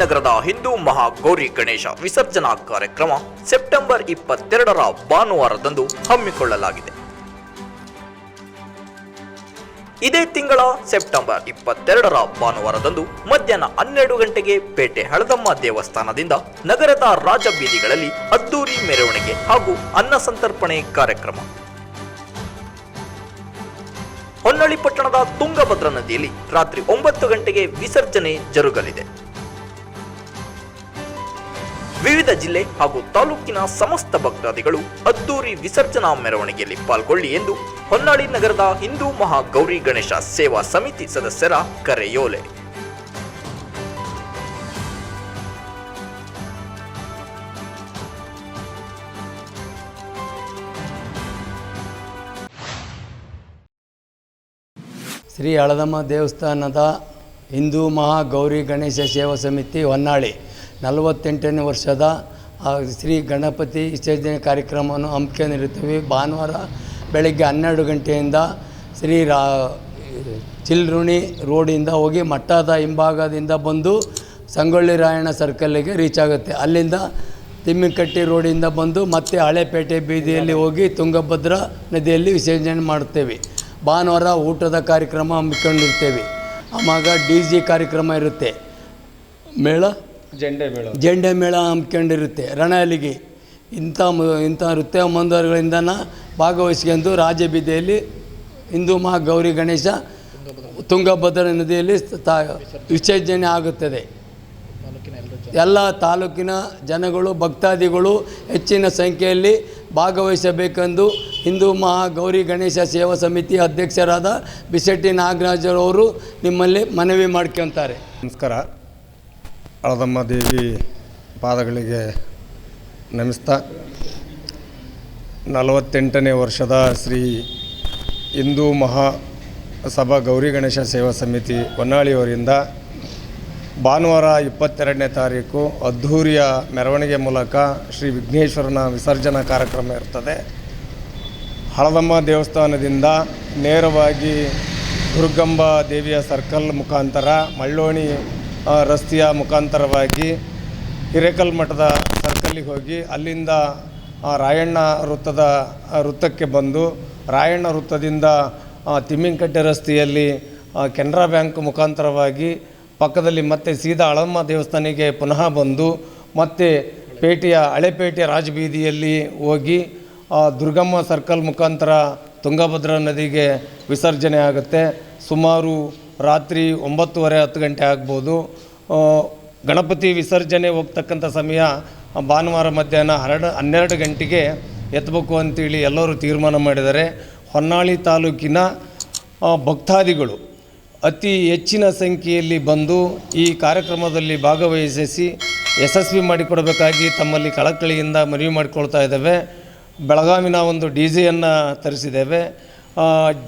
ನಗರದ ಹಿಂದೂ ಮಹಾಗೌರಿ ಗಣೇಶ ವಿಸರ್ಜನಾ ಕಾರ್ಯಕ್ರಮ ಸೆಪ್ಟೆಂಬರ್ ಇಪ್ಪತ್ತೆರಡರ ಭಾನುವಾರದಂದು ಹಮ್ಮಿಕೊಳ್ಳಲಾಗಿದೆ. ಇದೇ ತಿಂಗಳ ಸೆಪ್ಟೆಂಬರ್ ಇಪ್ಪತ್ತೆರಡರ ಭಾನುವಾರದಂದು ಮಧ್ಯಾಹ್ನ ಹನ್ನೆರಡು ಗಂಟೆಗೆ ಪೇಟೆ ಹಳದಮ್ಮ ದೇವಸ್ಥಾನದಿಂದ ನಗರದ ರಾಜಬೀದಿಗಳಲ್ಲಿ ಅದ್ದೂರಿ ಮೆರವಣಿಗೆ ಹಾಗೂ ಅನ್ನ ಸಂತರ್ಪಣೆ ಕಾರ್ಯಕ್ರಮ. ಹೊನ್ನಳ್ಳಿ ಪಟ್ಟಣದ ತುಂಗಭದ್ರಾ ನದಿಯಲ್ಲಿ ರಾತ್ರಿ ಒಂಬತ್ತು ಗಂಟೆಗೆ ವಿಸರ್ಜನೆ ಜರುಗಲಿದೆ. ವಿವಿಧ ಜಿಲ್ಲೆ ಹಾಗೂ ತಾಲೂಕಿನ ಸಮಸ್ತ ಭಕ್ತಾದಿಗಳು ಅದ್ದೂರಿ ವಿಸರ್ಜನಾ ಮೆರವಣಿಗೆಯಲ್ಲಿ ಪಾಲ್ಗೊಳ್ಳಿ ಎಂದು ಹೊನ್ನಾಳಿ ನಗರದ ಹಿಂದೂ ಮಹಾ ಗೌರಿ ಗಣೇಶ ಸೇವಾ ಸಮಿತಿ ಸದಸ್ಯರ ಕರೆಯೋಲೆ. ಶ್ರೀ ಹಳದಮ್ಮ ದೇವಸ್ಥಾನದ ಹಿಂದೂ ಮಹಾ ಗೌರಿ ಗಣೇಶ ಸೇವಾ ಸಮಿತಿ ಹೊನ್ನಾಳಿ. ನಲವತ್ತೆಂಟನೇ ವರ್ಷದ ಶ್ರೀ ಗಣಪತಿ ವಿಸರ್ಜನೆ ಕಾರ್ಯಕ್ರಮವನ್ನು ಇರುತ್ತೇವೆ ಭಾನುವಾರ ಬೆಳಗ್ಗೆ ಹನ್ನೆರಡು ಗಂಟೆಯಿಂದ ಶ್ರೀ ರಾ, ಚಿಲ್ರುಣಿ ರೋಡಿಂದ ಹೋಗಿ ಮಠದ ಹಿಂಭಾಗದಿಂದ ಬಂದು ಸಂಗೊಳ್ಳಿ ರಾಯಣ್ಣ ಸರ್ಕಲ್ಲಿಗೆ ರೀಚ್ ಆಗುತ್ತೆ. ಅಲ್ಲಿಂದ ತಿಮ್ಮಿಕಟ್ಟಿ ರೋಡಿಂದ ಬಂದು ಮತ್ತೆ ಹಳೆಪೇಟೆ ಬೀದಿಯಲ್ಲಿ ಹೋಗಿ ತುಂಗಭದ್ರಾ ನದಿಯಲ್ಲಿ ವಿಸರ್ಜನೆ ಮಾಡುತ್ತೇವೆ. ಭಾನುವಾರ ಊಟದ ಕಾರ್ಯಕ್ರಮ ಹಮ್ಮಿಕೊಂಡಿರ್ತೇವೆ. ಆಮಾಗ ಡಿ ಜಿ ಕಾರ್ಯಕ್ರಮ ಇರುತ್ತೆ. ಮೇಳ? ಜೆಂಡೆ ಮೇಳ. ಜಂಡೆ ಮೇಳ ಹಮ್ಮಿಕೊಂಡಿರುತ್ತೆ. ರಣಹಲಿಗೆ ಇಂಥ ಮ- ಇಂಥ ನೃತ್ಯ ಮಂದಿರಗಳಿಂದ ಭಾಗವಹಿಸ್ಕೊಂಡು ರಾಜಬೀದಿಯಲ್ಲಿ ಹಿಂದೂ ಮಹಾ ಗೌರಿ ಗಣೇಶ ತುಂಗಭದ್ರಾ ನದಿಯಲ್ಲಿ ತಾ ವಿಸರ್ಜನೆ ಆಗುತ್ತದೆ. ಎಲ್ಲ ತಾಲೂಕಿನ ಜನಗಳು ಭಕ್ತಾದಿಗಳು ಹೆಚ್ಚಿನ ಸಂಖ್ಯೆಯಲ್ಲಿ ಭಾಗವಹಿಸಬೇಕೆಂದು ಹಿಂದೂ ಮಹಾ ಗೌರಿ ಗಣೇಶ ಸೇವಾ ಸಮಿತಿ ಅಧ್ಯಕ್ಷರಾದ ಬಿಸೆಟ್ಟಿ ನಾಗರಾಜರವರು ನಿಮ್ಮಲ್ಲಿ ಮನವಿ ಮಾಡ್ಕೊತಾರೆ. ನಮಸ್ಕಾರ. ಹಳದಮ್ಮ ದೇವಿ ಪಾದಗಳಿಗೆ ನಮಿಸ್ತಾ. ನಲವತ್ತೆಂಟನೇ ವರ್ಷದ ಶ್ರೀ ಹಿಂದೂ ಮಹಾ ಸಭಾ ಗೌರಿ ಗಣೇಶ ಸೇವಾ ಸಮಿತಿ ಹೊನ್ನಾಳಿಯವರಿಂದ ಭಾನುವಾರ ಇಪ್ಪತ್ತೆರಡನೇ ತಾರೀಕು ಅದ್ಧೂರಿಯ ಮೆರವಣಿಗೆ ಮೂಲಕ ಶ್ರೀ ವಿಘ್ನೇಶ್ವರನ ವಿಸರ್ಜನಾ ಕಾರ್ಯಕ್ರಮ ಇರ್ತದೆ. ಹಳದಮ್ಮ ದೇವಸ್ಥಾನದಿಂದ ನೇರವಾಗಿ ದುರ್ಗಂಬ ದೇವಿಯ ಸರ್ಕಲ್ ಮುಖಾಂತರ ಮಳ್ಳೋಣಿ ರಸ್ತೆಯ ಮುಖಾಂತರವಾಗಿ ಹಿರೇಕಲ್ ಮಠದ ಸರ್ಕಲ್ಲಿಗೆ ಹೋಗಿ ಅಲ್ಲಿಂದ ರಾಯಣ್ಣ ವೃತ್ತದ ವೃತ್ತಕ್ಕೆ ಬಂದು ರಾಯಣ್ಣ ವೃತ್ತದಿಂದ ತಿಮ್ಮಿಂಕಟ್ಟೆ ರಸ್ತೆಯಲ್ಲಿ ಕೆನರಾ ಬ್ಯಾಂಕ್ ಮುಖಾಂತರವಾಗಿ ಪಕ್ಕದಲ್ಲಿ ಮತ್ತೆ ಸೀದಾ ಅಳಮ್ಮ ದೇವಸ್ಥಾನಿಗೆ ಪುನಃ ಬಂದು ಮತ್ತೆ ಪೇಟೆಯ, ಹಳೆಪೇಟೆಯ ರಾಜಬೀದಿಯಲ್ಲಿ ಹೋಗಿ ದುರ್ಗಮ್ಮ ಸರ್ಕಲ್ ಮುಖಾಂತರ ತುಂಗಭದ್ರಾ ನದಿಗೆ ವಿಸರ್ಜನೆ ಆಗುತ್ತೆ. ಸುಮಾರು ರಾತ್ರಿ ಒಂಬತ್ತುವರೆ ಹತ್ತು ಗಂಟೆ ಆಗ್ಬೋದು. ಗಣಪತಿ ವಿಸರ್ಜನೆ ಹೋಗ್ತಕ್ಕಂಥ ಸಮಯ ಭಾನುವಾರ ಮಧ್ಯಾಹ್ನ ಹರಡು, ಹನ್ನೆರಡು ಗಂಟೆಗೆ ಎತ್ತಬೇಕು ಅಂತೇಳಿ ಎಲ್ಲರೂ ತೀರ್ಮಾನ ಮಾಡಿದ್ದಾರೆ. ಹೊನ್ನಾಳಿ ತಾಲೂಕಿನ ಭಕ್ತಾದಿಗಳು ಅತಿ ಹೆಚ್ಚಿನ ಸಂಖ್ಯೆಯಲ್ಲಿ ಬಂದು ಈ ಕಾರ್ಯಕ್ರಮದಲ್ಲಿ ಭಾಗವಹಿಸಿ ಯಶಸ್ವಿ ಮಾಡಿಕೊಡಬೇಕಾಗಿ ತಮ್ಮಲ್ಲಿ ಕಳಕಳಿಯಿಂದ ಮನವಿ ಮಾಡಿಕೊಳ್ತಾ ಇದ್ದೇವೆ. ಬೆಳಗಾವಿನ ಒಂದು ಡಿ ಜೆಯನ್ನು ತರಿಸಿದ್ದೇವೆ.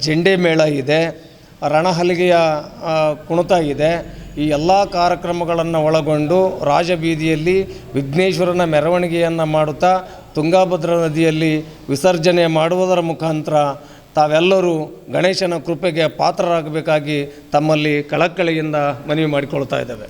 ಜೆಂಡೆ ಮೇಳ ಇದೆ. ರಣಹಲಿಗೆಯ ಕುಣಿತ ಇದೆ. ಈ ಎಲ್ಲ ಕಾರ್ಯಕ್ರಮಗಳನ್ನು ಒಳಗೊಂಡು ರಾಜಬೀದಿಯಲ್ಲಿ ವಿಘ್ನೇಶ್ವರನ ಮೆರವಣಿಗೆಯನ್ನು ಮಾಡುತ್ತಾ ತುಂಗಾಭದ್ರಾ ನದಿಯಲ್ಲಿ ವಿಸರ್ಜನೆ ಮಾಡುವುದರ ಮುಖಾಂತರ ತಾವೆಲ್ಲರೂ ಗಣೇಶನ ಕೃಪೆಗೆ ಪಾತ್ರರಾಗಬೇಕಾಗಿ ತಮ್ಮಲ್ಲಿ ಕಳಕಳಿಯಿಂದ ಮನವಿ ಮಾಡಿಕೊಳ್ತಾ ಇದ್ದೇವೆ.